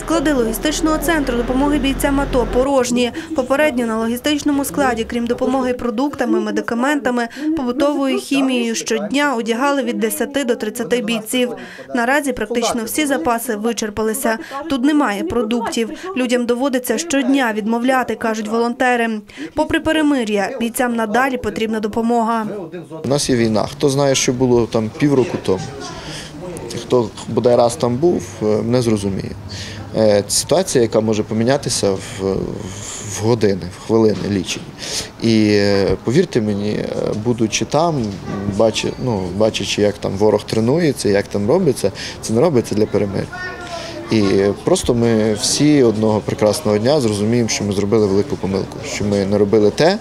Склади логістичного центру допомоги бійцям АТО порожні. Попередньо на логістичному складі, крім допомоги продуктами, медикаментами, побутовою хімією, щодня одягали від 10 до 30 бійців. Наразі практично всі запаси вичерпалися. Тут немає продуктів. Людям доводиться щодня відмовляти, кажуть волонтери. Попри перемир'я, бійцям надалі потрібна допомога. У нас є війна. Хто знає, що було там півроку тому, хто бодай раз там був, е, не зрозуміє. Е, Ситуація, яка може помінятися в, в години, в хвилини лічені. І е, повірте мені, е, будучи там, бачи, ну, бачачи, як там ворог тренується, як там робиться, це не робиться для перемир'я. І просто ми всі одного прекрасного дня зрозуміємо, що ми зробили велику помилку, що ми не робили те,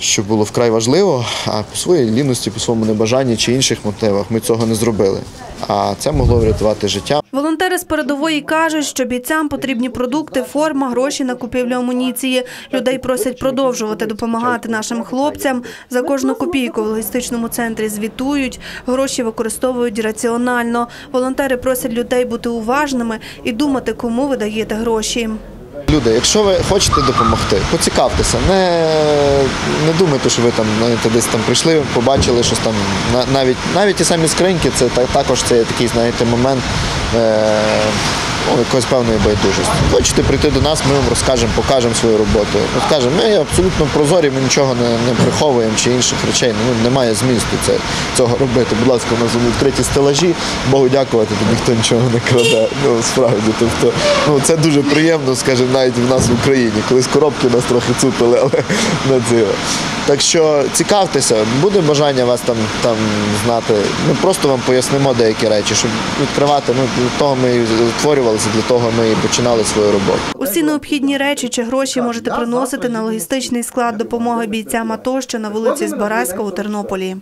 що було вкрай важливо, а по своїй лінності, по своєму небажанні чи інших мотивах ми цього не зробили. А це могло врятувати життя. Волонтери з передової кажуть, що бійцям потрібні продукти, форма, гроші на купівлю амуніції. Людей просять продовжувати допомагати нашим хлопцям. За кожну копійку в логістичному центрі звітують, гроші використовують раціонально. Волонтери просять людей бути уважними і думати, кому ви даєте гроші. Люди, якщо ви хочете допомогти, поцікавтеся, не, не думайте, що ви там знаєте, десь там прийшли, побачили щось там. Навіть навіть ті самі скриньки, це також це такий, знаєте, момент е, ну, якоїсь певної байдужості. Хочете прийти до нас, ми вам розкажемо, покажемо свою роботу. Ми скажемо, ми абсолютно прозорі, ми нічого не, не приховуємо чи інших речей. Ну, немає змісту це, цього робити. Будь ласка, у нас відкриті стелажі, Богу дякувати, тут ніхто нічого не краде. Ну, справді. Тобто, ну, це дуже приємно, скажімо, навіть в нас в Україні. Колись коробки нас трохи цупили, але не дзиво. Так що цікавтеся, буде бажання вас там, там знати. Ми просто вам пояснимо деякі речі, щоб відкривати. Ну, того ми і створювалися, для того ми і починали свою роботу. Усі необхідні речі чи гроші можете приносити на логістичний склад допомоги бійцям АТО, що на вулиці Збаразька у Тернополі.